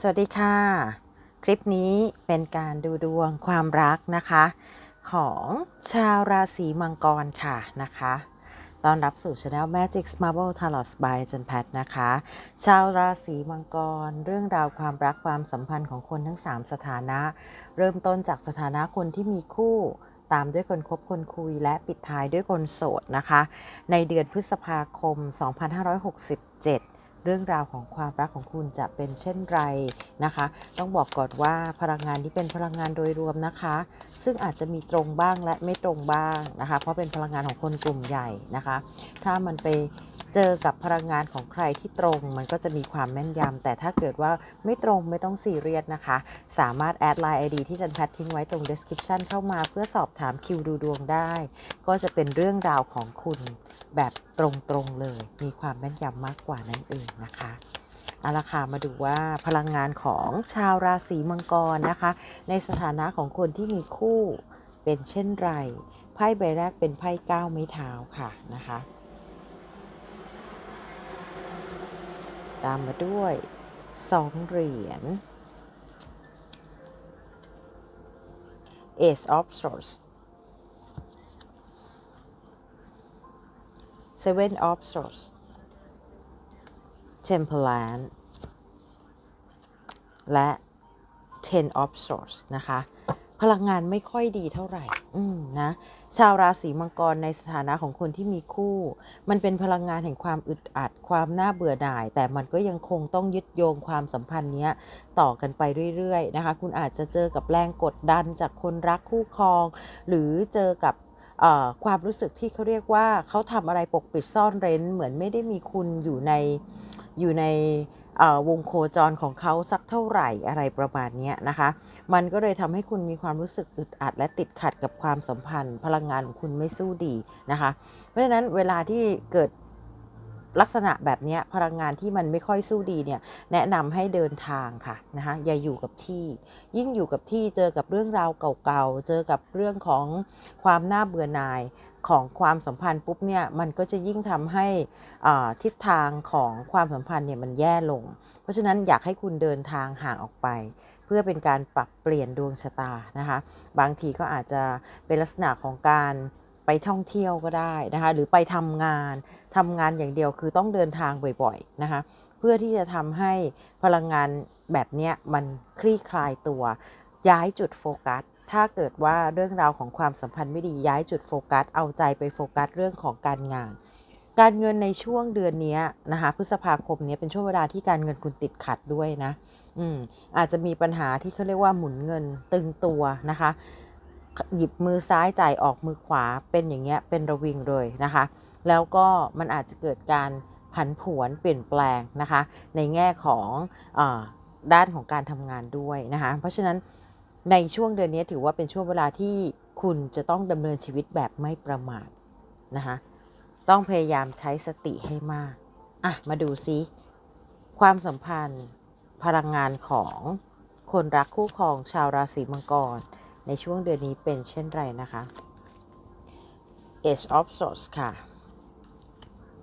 สวัสดีค่ะ คลิปนี้เป็นการดูดวงความรักนะคะ ของชาวราศีมังกรค่ะนะคะต้อนรับสู่ช anel Magic Marble Tarot by จันแพทนะคะ ชาวราศีมังกร เรื่องราวความรักความสัมพันธ์ของคนทั้ง 3 สถานะ เริ่มต้นจากสถานะคนที่มีคู่ตามด้วยคนคบคนคุยและปิดท้ายด้วยคนโสดนะคะ ในเดือนพฤษภาคม 2567 เรื่องราวของความรักของคุณจะเป็นเช่นไรนะคะ ต้องบอกก่อนว่าพลังงานที่เป็นพลังงานโดยรวมนะคะ ซึ่งอาจจะมีตรงบ้างและไม่ตรงบ้างนะคะ เพราะเป็นพลังงานของคนกลุ่มใหญ่นะคะ ถ้ามันไป เจอกับพลังงานของใครที่ตรง มันก็จะมีความแม่นยำแต่ถ้าเกิดว่าไม่ตรงไม่ต้องซีเรียสนะคะ สามารถแอดไลน์ ID ที่จันแพททิ้งไว้ตรง description เข้ามาเพื่อสอบถามคิวดูดวงได้ ก็จะเป็นเรื่องราวของคุณแบบตรงๆเลย มีความแม่นยำมากกว่านั่นเองนะคะเอาละค่ะมาดูว่าพลังงานของชาวราศีมังกรนะคะ ในสถานะของคนที่มีคู่เป็นเช่นไรไพ่ใบแรกเป็นไพ่ก้าวไม้เท้าค่ะนะคะ ตามมาด้วยสองเหรียญ Ace of Swords Seven of Swords Temperance และ Ten of Swords นะคะ พลังงานไม่ค่อยดีเท่าไหร่ อืมนะ ชาวราศีมังกรในสถานะของคนที่มีคู่ มันเป็นพลังงานแห่งความอึดอัด ความน่าเบื่อหน่าย แต่มันก็ยังคงต้องยึดโยงความสัมพันธ์เนี้ยต่อกันไปเรื่อยๆนะคะ คุณอาจจะเจอกับแรงกดดันจากคนรักคู่ครอง หรือเจอกับความรู้สึกที่เขาเรียกว่าเขาทำอะไรปกปิดซ่อนเร้น เหมือนไม่ได้มีคุณอยู่ในอยู่ใน วงโคจรของเขาสักเท่าไหร่อะไรประมาณนี้นะคะ มันก็เลยทำให้คุณมีความรู้สึกอึดอัด และติดขัดกับความสัมพันธ์ พลังงานของคุณไม่สู้ดีนะคะ เพราะฉะนั้นเวลาที่เกิดลักษณะแบบนี้พลังงานที่มันไม่ค่อยสู้ดีเนี่ยแนะนำให้เดินทางค่ะนะคะอย่าอยู่กับที่ ยิ่งอยู่กับที่เจอกับเรื่องราวเก่าๆ เจอกับเรื่องของความน่าเบื่อหน่าย ของความสัมพันธ์ปุ๊บเนี่ยมันก็จะยิ่งทำให้อ่าทิศทางของความสัมพันธ์เนี่ยมันแย่ลง เพราะฉะนั้นอยากให้คุณเดินทางห่างออกไป เพื่อเป็นการปรับเปลี่ยนดวงชะตานะคะบางทีก็อาจจะเป็นลักษณะของการไปท่องเที่ยวก็ได้นะคะหรือไปทำงานทำงานอย่างเดียวคือต้องเดินทางบ่อยๆนะคะเพื่อที่จะทำให้พลังงานแบบนี้มันคลี่คลายตัวย้ายจุดโฟกัส ถ้าเกิดว่าเรื่องราวของความสัมพันธ์ไม่ดีย้ายจุดโฟกัส เอาใจไปโฟกัสเรื่องของการงาน การเงินในช่วงเดือนนี้นะคะพฤษภาคมนี้เป็นช่วงเวลาที่การเงินคุณติดขัดด้วยนะ อืมอาจจะมีปัญหาที่เขาเรียกว่าหมุนเงินตึงตัวนะคะ หยิบมือซ้ายจ่ายออกมือขวาเป็นอย่างเงี้ยเป็นระวิงเลยนะคะ แล้วก็มันอาจจะเกิดการผันผวนเปลี่ยนแปลงนะคะ ในแง่ของอด้านของการทำงานด้วยนะคะ เพราะฉะนั้น ในช่วงเดือนนี้ถือว่าเป็นช่วงเวลาที่คุณจะต้องดำเนินชีวิตแบบไม่ประมาทนะคะต้องพยายามใช้สติให้มาก อะ มาดูซิ ความสัมพันธ์ พลังงานของคนรักคู่ครองชาวราศีมังกร ในช่วงเดือนนี้เป็นเช่นไรนะคะ Ace of Swords ค่ะ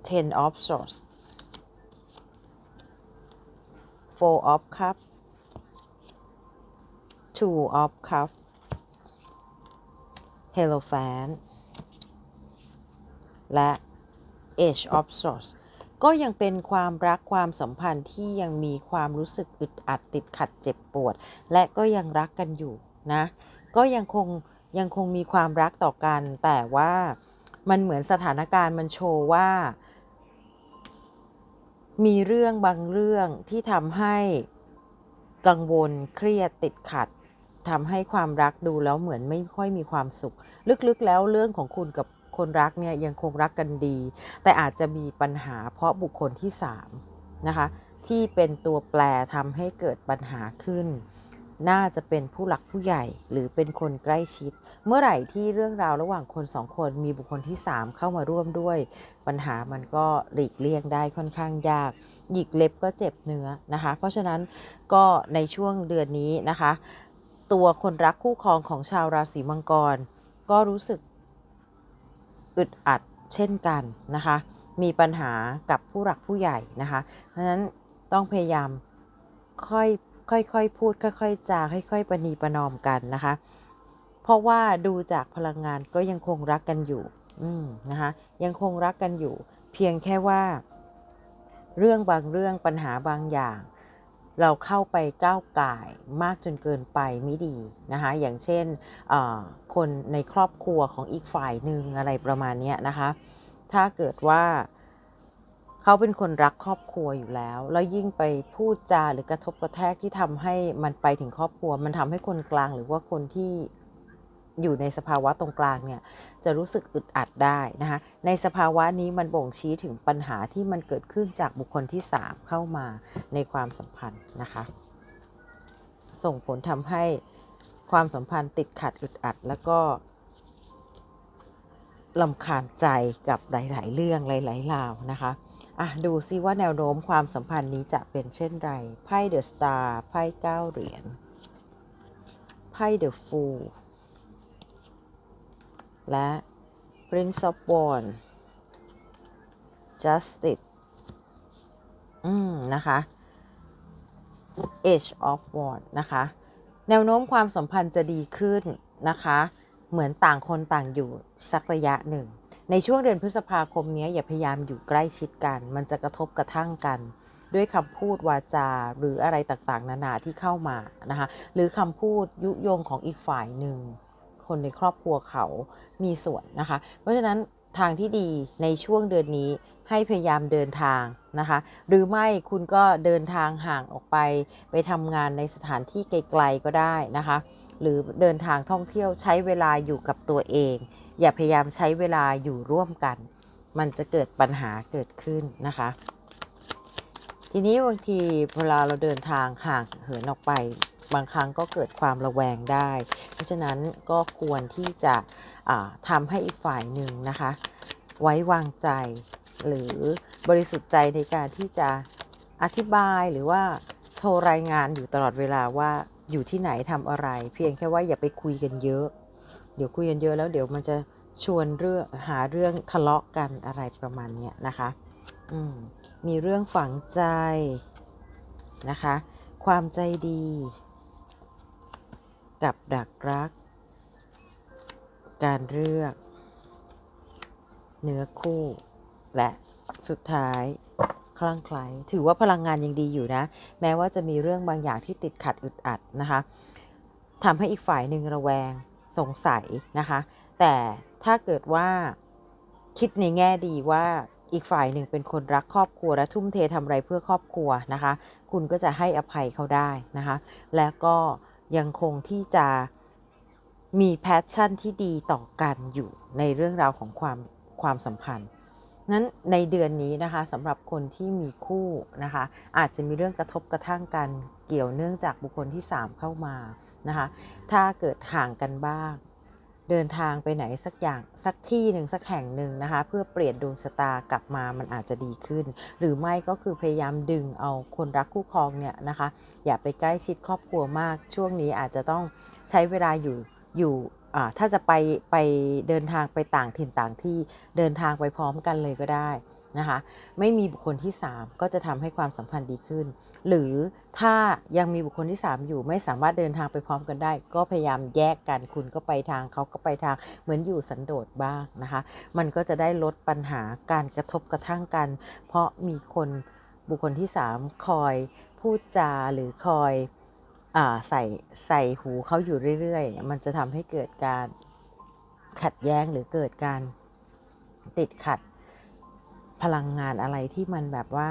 Ten of Swords Four of cups Two of Cup Hierophant และ Age of Swords ก็ยังเป็นความรักความสัมพันธ์ที่ยังมีความรู้สึกอึดอัดติดขัดเจ็บปวด และก็ยังรักกันอยู่นะ ก็ยังคงยังคงมีความรักต่อกัน แต่ว่ามันเหมือนสถานการณ์มันโชว์ว่า มีเรื่องบางเรื่องที่ทำให้กังวลเครียดติดขัด ทำให้ความรักดูแล้วเหมือนไม่ค่อยมีความสุข ลึกๆแล้วเรื่องของคุณกับคนรักเนี่ยยังคงรักกันดี แต่อาจจะมีปัญหาเพราะบุคคลที่3นะคะที่เป็นตัวแปรทำให้เกิดปัญหาขึ้น น่าจะเป็นผู้หลักผู้ใหญ่หรือเป็นคนใกล้ชิด เมื่อไหร่ที่เรื่องราวระหว่างคนสองคนมีบุคคลที่ 3 เข้ามาร่วมด้วย ปัญหามันก็หลีกเลี่ยงได้ค่อนข้างยาก หยิกเล็บก็เจ็บเนื้อนะคะ เพราะฉะนั้นก็ในช่วงเดือนนี้นะคะ ตัวคนรักคู่ครองของชาวราศีมังกร ก็รู้สึกอึดอัดเช่นกันนะคะ มีปัญหากับผู้หลักผู้ใหญ่นะคะ เพราะฉะนั้นต้องพยายามค่อยค่อยๆพูดค่อยๆจาค่อยๆประนีประนอมกันนะคะ เพราะว่าดูจากพลังงานก็ยังคงรักกันอยู่ อืมนะคะ ยังคงรักกันอยู่ เพียงแค่ว่า เรื่องบางเรื่องปัญหาบางอย่าง เราเข้าไปก้าวไก่ายมากจนเกินไปไม่ดีนะคะ อย่างเช่นคนในครอบครัวของอีกฝ่ายหนึ่งอะไรประมาณนี้นะคะ ถ้าเกิดว่าเขาเป็นคนรักครอบครัวอยู่แล้ว แล้วยิ่งไปพูดจาหรือกระทบกระแทกที่ทำให้มันไปถึงครอบครัว มันทำให้คนกลางหรือว่าคนที่ อยู่ในสภาวะตรงกลางเนี่ยจะรู้สึกอึดอัดได้นะคะในสภาวะนี้มันบ่งชี้ถึงปัญหาที่มันเกิดขึ้นจากบุคคลที่ 3 เข้ามาในความสัมพันธ์นะคะส่งผลทำให้ความสัมพันธ์ติดขัดอึดอัด แล้วก็ลำคาญใจกับหลาย ๆ เรื่องหลายๆราวนะคะอะดูซิว่าแนวโน้มความสัมพันธ์นี้จะเป็นเช่นไรไพ่เดอะสตาร์ไพ่เก้าเหรียญไพ่เดอะฟูล และ Prince of Wands Justice อืม นะคะ Age of Wands นะคะ แนวโน้มความสัมพันธ์จะดีขึ้นนะคะ เหมือนต่างคนต่างอยู่สักระยะหนึ่ง ในช่วงเดือนพฤษภาคมนี้อย่าพยายามอยู่ใกล้ชิดกัน มันจะกระทบกระทั่งกันด้วยคำพูดวาจาหรืออะไรต่างๆ นานาที่เข้ามานะคะ หรือคำพูดยุยงของอีกฝ่ายหนึ่ง คนในครอบครัวเขามีส่วนนะคะ เพราะฉะนั้นทางที่ดีในช่วงเดือนนี้ให้พยายามเดินทางนะคะ หรือไม่คุณก็เดินทางห่างออกไป ไปทำงานในสถานที่ไกลๆก็ได้นะคะ หรือเดินทางท่องเที่ยวใช้เวลาอยู่กับตัวเอง อย่าพยายามใช้เวลาอยู่ร่วมกัน มันจะเกิดปัญหาเกิดขึ้นนะคะ ทีนี้บางทีเวลาเราเดินทางห่างเหินออกไป บางครั้งก็เกิดความระแวงได้ เพราะฉะนั้นก็ควรที่จะอ่าทำให้อีกฝ่ายหนึ่งนะคะ ไว้วางใจ หรือบริสุทธิ์ใจในการที่จะอธิบายหรือว่าโทรรายงานอยู่ตลอดเวลาว่าอยู่ที่ไหนทำอะไร เพียงแค่ว่าอย่าไปคุยกันเยอะ เดี๋ยวคุยกันเยอะแล้วเดี๋ยวมันจะชวนเรื่องหาเรื่องทะเลาะกันอะไรประมาณนี้นะคะอืมมีเรื่องฝังใจนะคะ ความใจดี กับดักรัก การเลือก เนื้อคู่ และสุดท้ายคลั่งไคล้ถือว่าพลังงานยังดีอยู่นะ แม้ว่าจะมีเรื่องบางอย่างที่ติดขัดอึดอัดนะคะทำให้อีกฝ่ายหนึ่งระแวงสงสัยนะคะ แต่ถ้าเกิดว่าคิดในแง่ดีว่าอีกฝ่ายหนึ่งเป็นคนรักครอบครัวและทุ่มเททำอะไรเพื่อครอบครัวนะคะ คุณก็จะให้อภัยเขาได้นะคะ และก็ ยังคงที่จะมีแพชชั่นที่ดีต่อกันอยู่ในเรื่องราวของความความสัมพันธ์นั้นในเดือนนี้นะคะสำหรับคนที่มีคู่นะคะอาจจะมีเรื่องกระทบกระทั่งกันเกี่ยวเนื่องจากบุคคลที่ 3 เข้ามานะคะถ้าเกิดห่างกันบ้าง เดินทางไปไหนสักอย่างสักที่หนึ่งสักแห่งหนึ่งนะคะ เพื่อเปลี่ยนดวงชะตากลับมามันอาจจะดีขึ้น หรือไม่ก็คือพยายามดึงเอาคนรักคู่ครองเนี่ยนะคะ อย่าไปใกล้ชิดครอบครัวมาก ช่วงนี้อาจจะต้องใช้เวลาอยู่อยู่อ่าถ้าจะไปไปเดินทางไปต่างถิ่นต่างที่เดินทางไปพร้อมกันเลยก็ได้ นะคะไม่มีบุคคลที่ 3 ก็จะทำให้ความสัมพันธ์ดีขึ้น หรือถ้ายังมีบุคคลที่ 3 อยู่ไม่สามารถเดินทางไปพร้อมกันได้ ก็พยายามแยกกันคุณก็ไปทางเขาก็ไปทางเหมือนอยู่สันโดษบ้างนะคะ มันก็จะได้ลดปัญหาการกระทบกระทั่งกัน เพราะมีคนบุคคลที่ 3 คอยพูดจาหรือคอยอใส่ใส่หูเขาอยู่เรื่อยๆ มันจะทำให้เกิดการขัดแย้งหรือเกิดการติดขัด พลังงานอะไรที่มันแบบว่า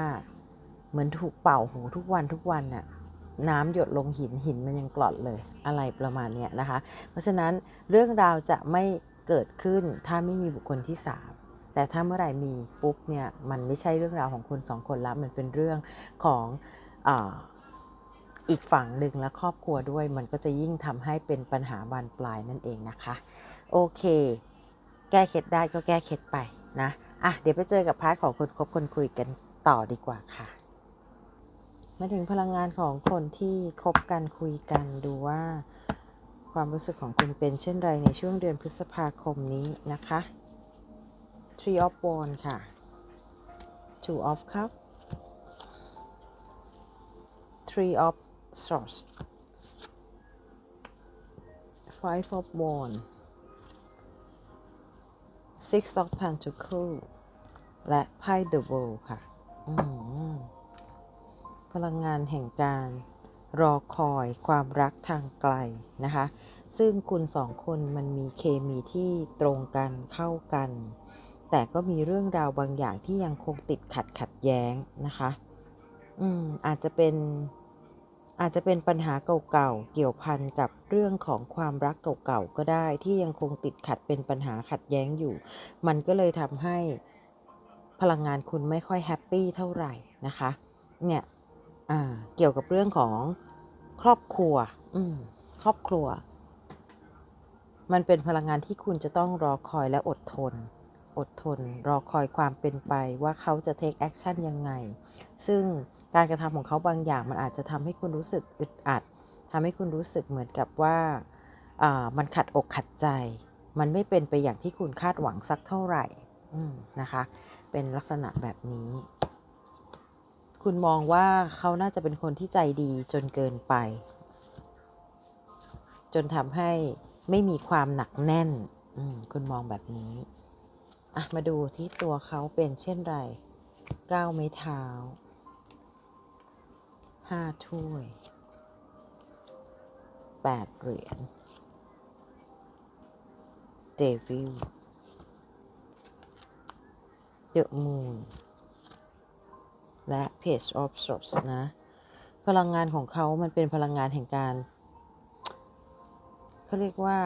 เหมือนถูกเป่าหูทุกวันทุกวันน่ะน้ำหยดลงหินหินมันยังกรอนเลยอะไรประมาณเนี้ยนะคะ เพราะฉะนั้นเรื่องราวจะไม่เกิดขึ้นถ้าไม่มีบุคคลที่3แต่ถ้าเมื่อไหร่มีปุ๊บเนี่ยมันไม่ใช่เรื่องราวของคนสองคนละมันเป็นเรื่องของอาอีกฝั่งหนึ่งและครอบครัวด้วย มันก็จะยิ่งทำให้เป็นปัญหาบานปลายนั่นเองนะคะ โอเค แก้เคล็ดได้ก็แก้เคล็ดไปนะ อะเดี๋ยวไปเจอกับพาร์ทของคนคบคนคุยกันต่อดีกว่าค่ะ มาถึงพลังงานของคนที่คบกันคุยกันดูว่า ความรู้สึกของคุณเป็นเช่นไรในช่วงเดือนพฤษภาคมนี้นะคะ Three of Wands ค่ะ Two of Cup Three of Swords Five of Wands Six of Pentacles และไพ่ The World ค่ะพลังงานแห่งการรอคอยความรักทางไกลนะคะ ซึ่งคุณสองคนมันมีเคมีที่ตรงกันเข้ากัน แต่ก็มีเรื่องราวบางอย่างที่ยังคงติดขัดขัดแย้งนะคะ อืมอาจจะเป็นอาจจะเป็นปัญหาเก่าๆ เกี่ยวพันกับเรื่องของความรักเก่าๆ ก็ได้ที่ยังคงติดขัดเป็นปัญหาขัดแย้งอยู่ มันก็เลยทำให้ พลังงานคุณไม่ค่อยแฮปปี้เท่าไหร่นะคะเนี่ยเกี่ยวกับเรื่องของครอบครัวครอบครัว มันเป็นพลังงานที่คุณจะต้องรอคอยและอดทน อดทน รอคอยความเป็นไปว่าเขาจะ take action ยังไง ซึ่งการกระทำของเขาบางอย่างมันอาจจะทำให้คุณรู้สึกอึดอัดทำให้คุณรู้สึกเหมือนกับว่ามันขัดอกขัดใจ มันไม่เป็นไปอย่างที่คุณคาดหวังสักเท่าไหร่นะคะ เป็นลักษณะแบบนี้ คุณมองว่าเขาน่าจะเป็นคนที่ใจดีจนเกินไป จนทำให้ไม่มีความหนักแน่นอืมคุณมองแบบนี้อะมาดูที่ตัวเขาเป็นเช่นไรก้าวไม้เท้าห้าถ้วยแปดเหรียญเดวิล เดอะมูนและ Page of Swords นะ พลังงานของเขามันเป็นพลังงานแห่งการเขาเรียกว่า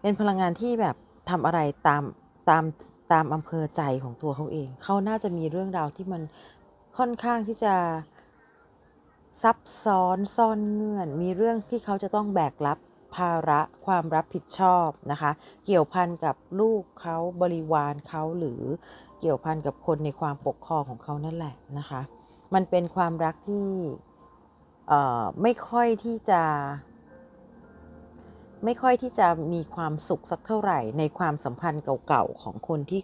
เป็นพลังงานที่แบบทำอะไรตามตามตามอำเภอใจของตัวเขาเอง เขาน่าจะมีเรื่องราวที่มันค่อนข้างที่จะซับซ้อนซ่อนเงื่อน มีเรื่องที่เขาจะต้องแบกรับ ภาระความรับผิดชอบนะคะ เกี่ยวพันกับลูกเขาบริวารเขาหรือเกี่ยวพันกับคนในความปกครองของเขานั่นแหละนะคะ มันเป็นความรักที่ไม่ค่อยที่จะ ไม่ค่อยที่จะมีความสุขสักเท่าไหร่ในความสัมพันธ์เก่าๆของคนที่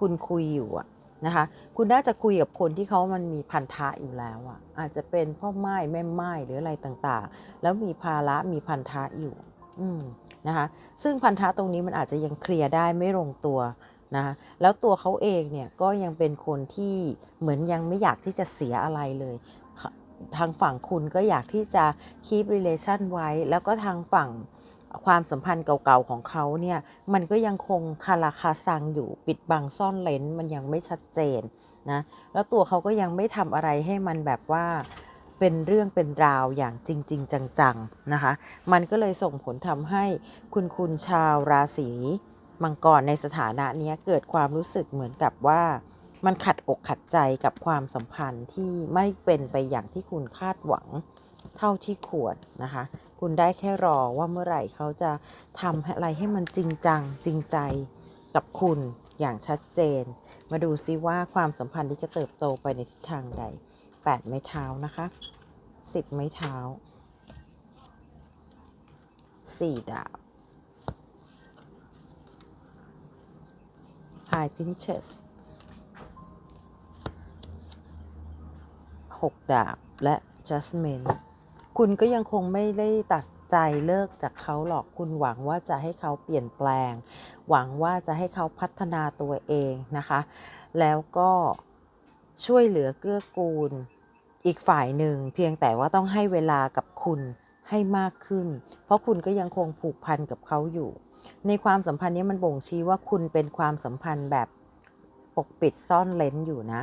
คุณคุยอยู่อะ นะคะ คุณน่าจะคุยกับคนที่เขามันมีพันธะอยู่แล้วอะอาจจะเป็นพ่อไม้แม่ไม้หรืออะไรต่างๆ แล้วมีภาระมีพันธะอยู่ อืมนะคะ ซึ่งพันธะตรงนี้มันอาจจะยังเคลียร์ได้ไม่ลงตัวนะคะแล้วตัวเขาเองเนี่ยก็ยังเป็นคนที่เหมือนยังไม่อยากที่จะเสียอะไรเลย ทางฝั่งคุณก็อยากที่จะ keep relation ไว้ แล้วก็ทางฝั่ง ความสัมพันธ์เก่าๆของเขาเนี่ยมันก็ยังคงคาราคาซังอยู่ปิดบังซ่อนเลนมันยังไม่ชัดเจนนะแล้วตัวเขาก็ยังไม่ทำอะไรให้มันแบบว่าเป็นเรื่องเป็นราวอย่างจริง ๆ จังๆนะคะ มันก็เลยส่งผลทำให้คุณคุณชาวราศีมังกรในสถานะนี้เกิดความรู้สึกเหมือนกับว่ามันขัดอกขัดใจกับความสัมพันธ์ที่ไม่เป็นไปอย่างที่คุณคาดหวังเท่าที่ควรนะคะ คุณได้แค่รอว่าเมื่อไหร่เขาจะทำอะไรให้มันจริงจังจริงใจกับคุณอย่างชัดเจน มาดูซิว่าความสัมพันธ์ที่จะเติบโตไปในทิศทางใด 8 ไม้เท้านะคะ 10 ไม้เท้า 4 ดาบ High Pinches 6 ดาบและ Jasmine คุณก็ยังคงไม่ได้ตัดใจเลิกจากเขาหรอก คุณหวังว่าจะให้เขาเปลี่ยนแปลง หวังว่าจะให้เขาพัฒนาตัวเองนะคะ แล้วก็ช่วยเหลือเกื้อกูลอีกฝ่ายหนึ่ง เพียงแต่ว่าต้องให้เวลากับคุณให้มากขึ้น เพราะคุณก็ยังคงผูกพันกับเขาอยู่ ในความสัมพันธ์นี้มันบ่งชี้ว่าคุณเป็นความสัมพันธ์แบบปกปิดซ่อนเลนอยู่นะ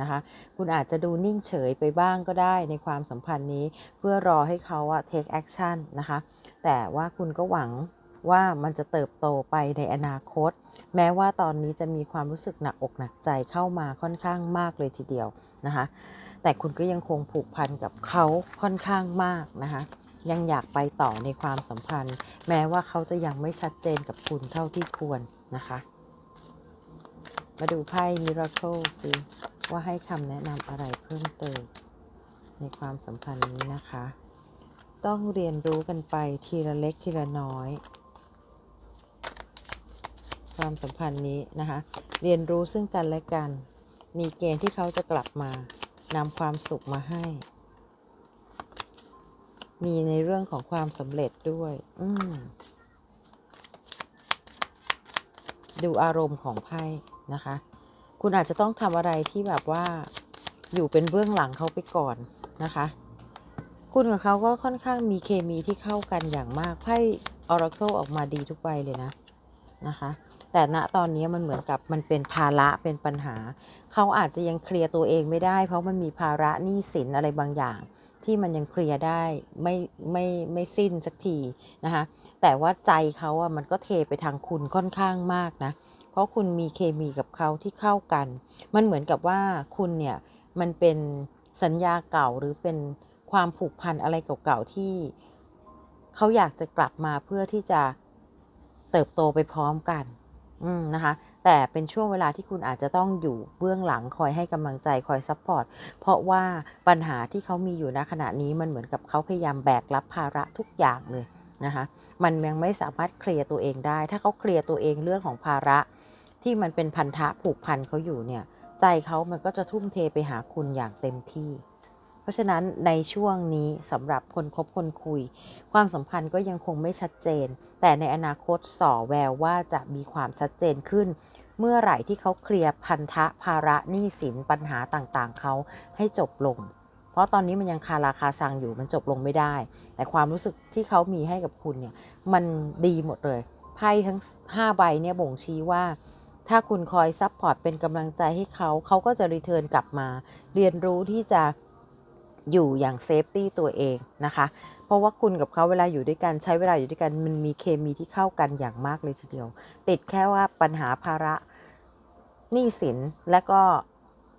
นะคะ คุณอาจจะดูนิ่งเฉยไปบ้างก็ได้ในความสัมพันธ์นี้ เพื่อรอให้เขาอะ take action นะคะ แต่ว่าคุณก็หวังว่ามันจะเติบโตไปในอนาคต แม้ว่าตอนนี้จะมีความรู้สึกหนักอกหนักใจเข้ามาค่อนข้างมากเลยทีเดียวนะคะ แต่คุณก็ยังคงผูกพันกับเขาค่อนข้างมากนะคะ ยังอยากไปต่อในความสัมพันธ์ แม้ว่าเขาจะยังไม่ชัดเจนกับคุณเท่าที่ควรนะคะ มาดูไพ่ Miracle ซิ ว่าให้คำแนะนำอะไรเพิ่มเติม ในความสัมพันธ์นี้นะคะ ต้องเรียนรู้กันไปทีละเล็กทีละน้อย ความสัมพันธ์นี้นะคะ เรียนรู้ซึ่งกันและกัน มีเกณฑ์ที่เขาจะกลับมานำความสุขมาให้ มีในเรื่องของความสำเร็จด้วย อืดูอารมณ์ของไพ่นะคะ คุณอาจจะต้องทำอะไรที่แบบว่าอยู่เป็นเบื้องหลังเขาไปก่อนนะคะ คุณกับเขาก็ค่อนข้างมีเคมีที่เข้ากันอย่างมากไพ่ Oracle ออกมาดีทุกใบเลยนะนะคะ แต่ณตอนนี้มันเหมือนกับมันเป็นภาระเป็นปัญหา เขาอาจจะยังเคลียร์ตัวเองไม่ได้ เพราะมันมีภาระหนี้สินอะไรบางอย่างที่มันยังเคลียร์ได้ไม่ไม่ไม่สิ้นสักทีนะคะ แต่ว่าใจเขาอะมันก็เทไปทางคุณค่อนข้างมากนะเเพราะคุณมีเคมีกับเขาที่เข้ากัน มันเหมือนกับว่าคุณเนี่ยมันเป็นสัญญาเก่าหรือเป็นความผูกพันอะไรเก่าๆที่เขาอยากจะกลับมาเพื่อที่จะเติบโตไปพร้อมกันอืมนะคะแต่เป็นช่วงเวลาที่คุณอาจจะต้องอยู่เบื้องหลังคอยให้กำลังใจคอยซัพพอร์ตเพราะว่าปัญหาที่เขามีอยู่ณขณะนี้มันเหมือนกับเขาพยายามแบกรับภาระทุกอย่างเลยนะคะมันยังไม่สามารถเคลียร์ตัวเองได้ ถ้าเขาเคลียร์ตัวเองเรื่องของภาระ ที่มันเป็นพันธะผูกพันเขาอยู่เนี่ยใจเขามันก็จะทุ่มเทไปหาคุณอย่างเต็มที่ เพราะฉะนั้นในช่วงนี้สำหรับคนคบคนคุย ความสัมพันธ์ก็ยังคงไม่ชัดเจน แต่ในอนาคตส่อแววว่าจะมีความชัดเจนขึ้น เมื่อไหร่ที่เขาเคลียร์พันธะภาระหนี้สินปัญหาต่างๆ เขาให้จบลง เพราะตอนนี้มันยังคาราคาซังอยู่มันจบลงไม่ได้ แต่ความรู้สึกที่เขามีให้กับคุณเนี่ยมันดีหมดเลยไพ่ทั้ง 5 ใบเนี่ยบ่งชี้ว่า ถ้าคุณคอยซัพพอร์ตเป็นกำลังใจให้เขา เขาก็จะรีเทิร์นกลับมา เรียนรู้ที่จะอยู่อย่างเซฟตี้ตัวเองนะคะ เพราะว่าคุณกับเขาเวลาอยู่ด้วยกันใช้เวลาอยู่ด้วยกัน มันมีเคมีที่เข้ากันอย่างมากเลยทีเดียว ติดแค่ว่าปัญหาภาระหนี้สินและก็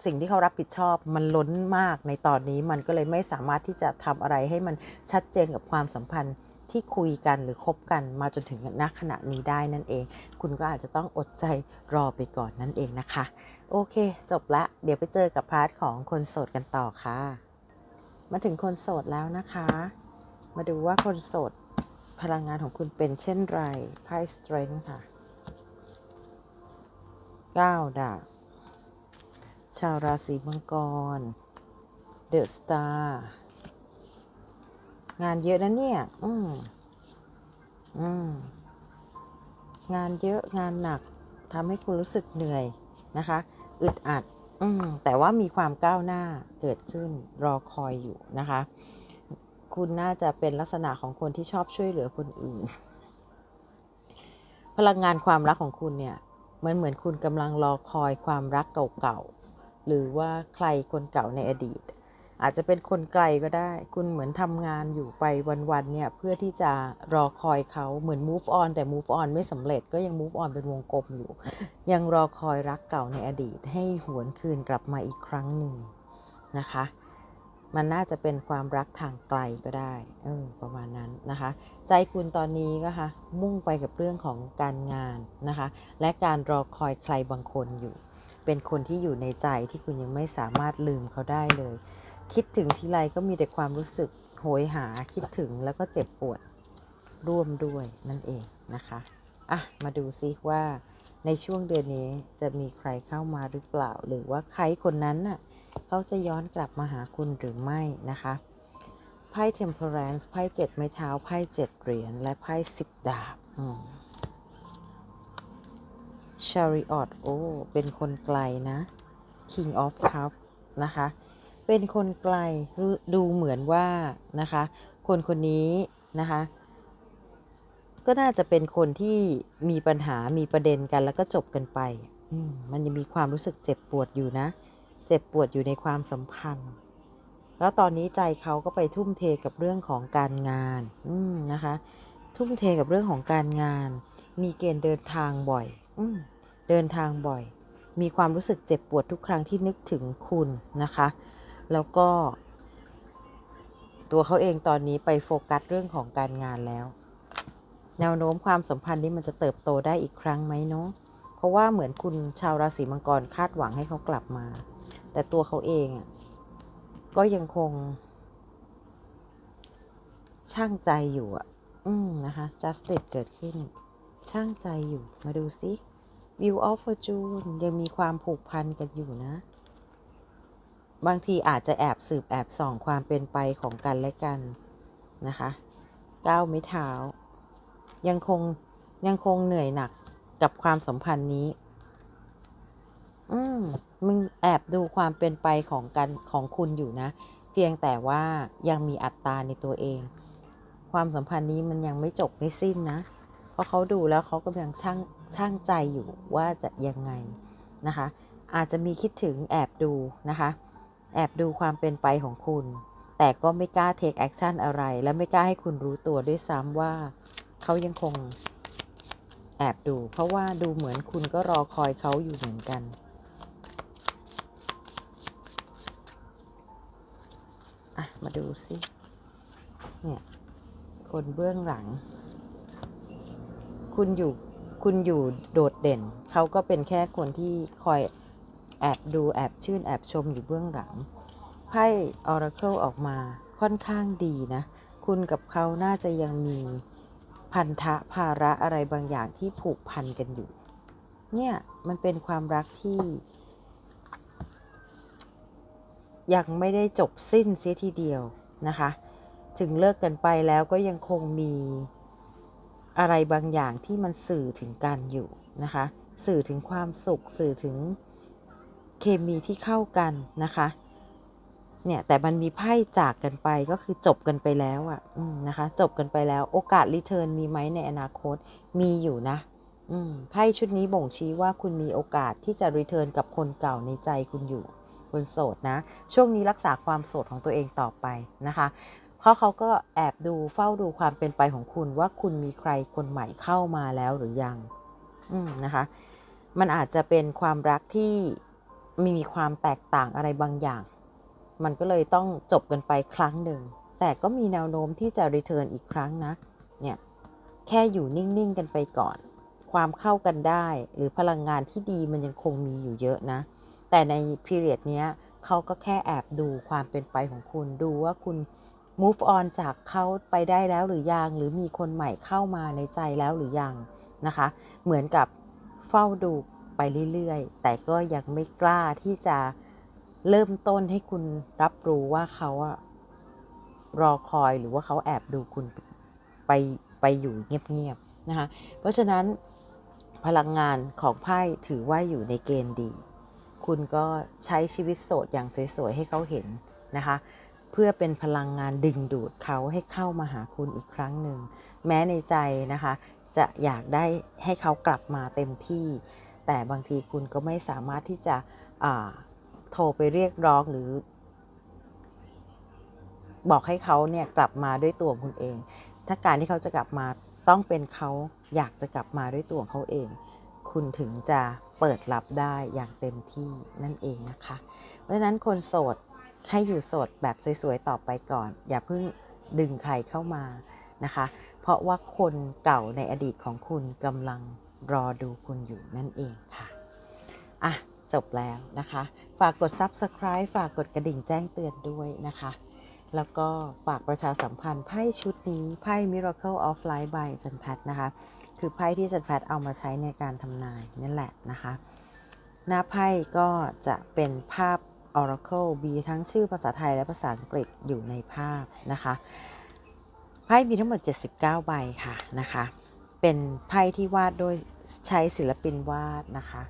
สิ่งที่เขารับผิดชอบมันล้นมากในตอนนี้มันก็เลยไม่สามารถที่จะทำอะไรให้มันชัดเจนกับความสัมพันธ์ ที่คุยกันหรือคบกันมาจนถึงณขณะนี้ได้นั่นเอง คุณก็อาจจะต้องอดใจรอไปก่อนนั่นเองนะคะ โอเค จบละ เดี๋ยวไปเจอกับพาร์ทของคนโสดกันต่อค่ะ มาถึงคนโสดแล้วนะคะ มาดูว่าคนโสดพลังงานของคุณเป็นเช่นไรไพ่ strength ค่ะ9ดาบชาวราศีมังกร The Star งานเยอะนะเนี่ย อืม อืม งานเยอะงานหนักทำให้คุณรู้สึกเหนื่อยนะคะ อึดอัด อืม แต่ว่ามีความก้าวหน้าเกิดขึ้นรอคอยอยู่นะคะ คุณน่าจะเป็นลักษณะของคนที่ชอบช่วยเหลือคนอื่น พลังงานความรักของคุณเนี่ยเหมือนเหมือนคุณกำลังรอคอยความรักเก่าๆ หรือว่าใครคนเก่าในอดีต อาจจะเป็นคนไกลก็ได้ คุณเหมือนทำงานอยู่ไปวันๆเนี่ยเพื่อที่จะรอคอยเขาเหมือน move on แต่ move on ไม่สำเร็จก็ยัง move on เป็นวงกลมอยู่ ยังรอคอยรักเก่าในอดีต ให้หวนคืนกลับมาอีกครั้งหนึ่งนะคะ มันน่าจะเป็นความรักทางไกลก็ได้เออประมาณนั้นนะคะ ใจคุณตอนนี้ก็คะมุ่งไปกับเรื่องของการงานนะคะ และการรอคอยใครบางคนอยู่ เป็นคนที่อยู่ในใจที่คุณยังไม่สามารถลืมเขาได้เลย คิดถึงทีไรก็มีแต่ความรู้สึกโหยหาคิดถึงแล้วก็เจ็บปวดร่วมด้วยนั่นเองนะคะอะมาดูซิว่าในช่วงเดือนนี้จะมีใครเข้ามาหรือเปล่า หรือว่าใครคนนั้นน่ะเขาจะย้อนกลับมาหาคุณหรือไม่นะคะไพ่ temperance ไพ่เจ็ดไม้เท้าไพ่เจ็ดเหรียญและไพ่สิบดาบอืม chariot โอ้เป็นคนไกลนะ king of cup นะคะ เป็นคนไกลดูเหมือนว่านะคะ คนคนนี้นะคะ ก็น่าจะเป็นคนที่มีปัญหามีประเด็นกันแล้วก็จบกันไปมมันยังมีความรู้สึกเจ็บปวดอยู่นะ เจ็บปวดอยู่ในความสัมพันธ์ แล้วตอนนี้ใจเขาก็ไปทุ่มเทกับเรื่องของการงานนะคะ ทุ่มเทกับเรื่องของการงาน มีเกณฑ์เดินทางบ่อยอเดินทางบ่อย มีความรู้สึกเจ็บปวดทุกครั้งที่นึกถึงคุณนะคะ แล้วก็ ตัวเขาเองตอนนี้ไปโฟกัสเรื่องของการงานแล้ว แนวโน้มความสัมพันธ์นี้มันจะเติบโตได้อีกครั้งไหมเนาะเพราะว่าเหมือนคุณชาวราศีมังกรคาดหวังให้เขากลับมา แต่ตัวเขาเองอะก็ยังคง ช่างใจอยู่อะ อืมนะคะ justice เกิดขึ้น ช่างใจอยู่มาดูซิ view of fortune ยังมีความผูกพันกันอยู่นะ บางทีอาจจะแอบสืบแอบส่องความเป็นไปของกันและกันนะคะก้าวไม่เท้า ยังคงยังคงเหนื่อยหนักกับความสัมพันธ์นี้ อืมมึงแอบดูความเป็นไปของกันของคุณอยู่นะ เพียงแต่ว่ายังมีอัตตาในตัวเอง ความสัมพันธ์นี้มันยังไม่จบไม่สิ้นนะ เพราะเขาดูแล้วเขากำลังช่างช่างใจอยู่ว่าจะยังไงนะคะ อาจจะมีคิดถึงแอบดูนะคะ แอบดูความเป็นไปของคุณ แต่ก็ไม่กล้า take action อะไร และไม่กล้าให้คุณรู้ตัวด้วยซ้ำว่า เขายังคงแอบดู เพราะว่าดูเหมือนคุณก็รอคอยเขาอยู่เหมือนกันอะมาดูสิเนี่ยคนเบื้องหลัง คุณอยู่คุณอยู่โดดเด่น เขาก็เป็นแค่คนที่คอย แอบดูแอบชื่นแอบชมอยู่เบื้องหลัง ไพ่ Oracle ออกมาค่อนข้างดีนะ คุณกับเขาน่าจะยังมีพันธะภาระอะไรบางอย่างที่ผูกพันกันอยู่ เนี่ยมันเป็นความรักที่ ยังไม่ได้จบสิ้นเสียทีเดียวนะคะ ถึงเลิกกันไปแล้วก็ยังคงมีอะไรบางอย่างที่มันสื่อถึงกันอยู่นะคะ สื่อถึงความสุข สื่อถึง เคมีที่เข้ากันนะคะเนี่ยแต่มันมีไพ่จากกันไปก็คือจบกันไปแล้วอะ่ะนะคะ จบกันไปแล้วโอกาสรีเทิร์นมีไหมในอนาคตมีอยู่นะไพ่ชุดนี้บ่งชี้ว่าคุณมีโอกาสที่จะรีเทิร์นกับคนเก่าในใจคุณอยู่คุณโสดนะ ช่วงนี้รักษาความโสดของตัวเองต่อไปนะคะ เพราะเขาก็แอบดูเฝ้าดูความเป็นไปของคุณว่าคุณมีใครคนใหม่เข้ามาแล้วหรือยังนะคะ มันอาจจะเป็นความรักที่ มีมีความแตกต่างอะไรบางอย่าง มันก็เลยต้องจบกันไปครั้งหนึ่ง แต่ก็มีแนวโน้มที่จะรีเทิร์นอีกครั้งนะ เนี่ย แค่อยู่นิ่ง ๆ กันไปก่อน ความเข้ากันได้ หรือพลังงานที่ดีมันยังคงมีอยู่เยอะนะ แต่ใน period เนี้ยเขาก็แค่แอบดูความเป็นไปของคุณ ดูว่าคุณ move on จากเขาไปได้แล้วหรือยัง หรือมีคนใหม่เข้ามาในใจแล้วหรือยังนะคะ เหมือนกับเฝ้าดู ไปเรื่อยๆ แต่ก็ยังไม่กล้าที่จะเริ่มต้นให้คุณรับรู้ว่าเขาอะรอคอยหรือว่าเขาแอบดูคุณไปไปอยู่เงียบๆนะคะ เพราะฉะนั้นพลังงานของไพ่ถือว่าอยู่ในเกณฑ์ดี คุณก็ใช้ชีวิตโสดอย่างสวยๆ ให้เขาเห็นนะคะ เพื่อเป็นพลังงานดึงดูดเขาให้เข้ามาหาคุณอีกครั้งหนึ่ง แม้ในใจนะคะ จะอยากได้ให้เขากลับมาเต็มที่ แต่บางทีคุณก็ไม่สามารถที่จะโทรไปเรียกร้องหรือ บอกให้เขาเนี่ยกลับมาด้วยตัวคุณเอง ถ้าการที่เขาจะกลับมาต้องเป็นเขาอยากจะกลับมาด้วยตัวของเขาเอง คุณถึงจะเปิดรับได้อย่างเต็มที่นั่นเองนะคะ เพราะฉะนั้นคนโสดให้อยู่โสดแบบสวยๆต่อไปก่อน อย่าเพิ่งดึงใครเข้ามานะคะ เพราะว่าคนเก่าในอดีตของคุณกำลัง รอดูคุณอยู่นั่นเองค่ะ อะ จบแล้วนะคะ ฝากกด Subscribe ฝากกดกระดิ่งแจ้งเตือนด้วยนะคะ แล้วก็ฝากประชาสัมพันธ์ไพ่ชุดนี้ ไพ่ Miracle of Life by จันแพทนะคะ คือไพ่ที่จันแพทเอามาใช้ในการทำนายนั่นแหละนะคะ หน้าไพ่ก็จะเป็นภาพ Oracle มีทั้งชื่อภาษาไทยและภาษาอังกฤษอยู่ในภาพนะคะไพ่มีทั้งหมด 79 ใบค่ะนะคะ เป็นไพ่ที่วาดโดย ใช้ศิลปินวาดนะคะ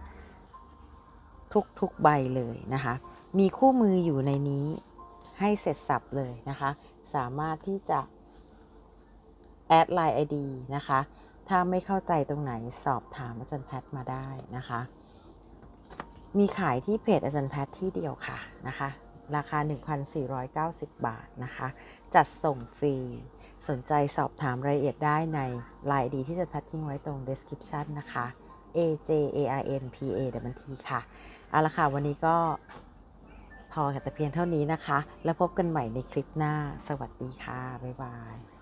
ทุกๆใบเลยนะคะ มีคู่มืออยู่ในนี้ให้เสร็จสับเลยนะคะ สามารถที่จะแอดไลน์ ID นะคะ ถ้าไม่เข้าใจตรงไหนสอบถามอาจารย์แพทมาได้นะคะ มีขายที่เพจอาจารย์แพทที่เดียวค่ะนะคะ ราคา 1,490 บาทนะคะ จัดส่งฟรี สนใจสอบถามรายละเอียดได้ใน Line ดีที่จะพัดทิ้งไว้ตรง description นะคะ A J A R N P A เดี๋ยวมันทีค่ะ เอาละค่ะ วันนี้ก็พอแต่เพียงเท่านี้นะคะ แล้วพบกันใหม่ในคลิปหน้า สวัสดีค่ะ บ๊ายบาย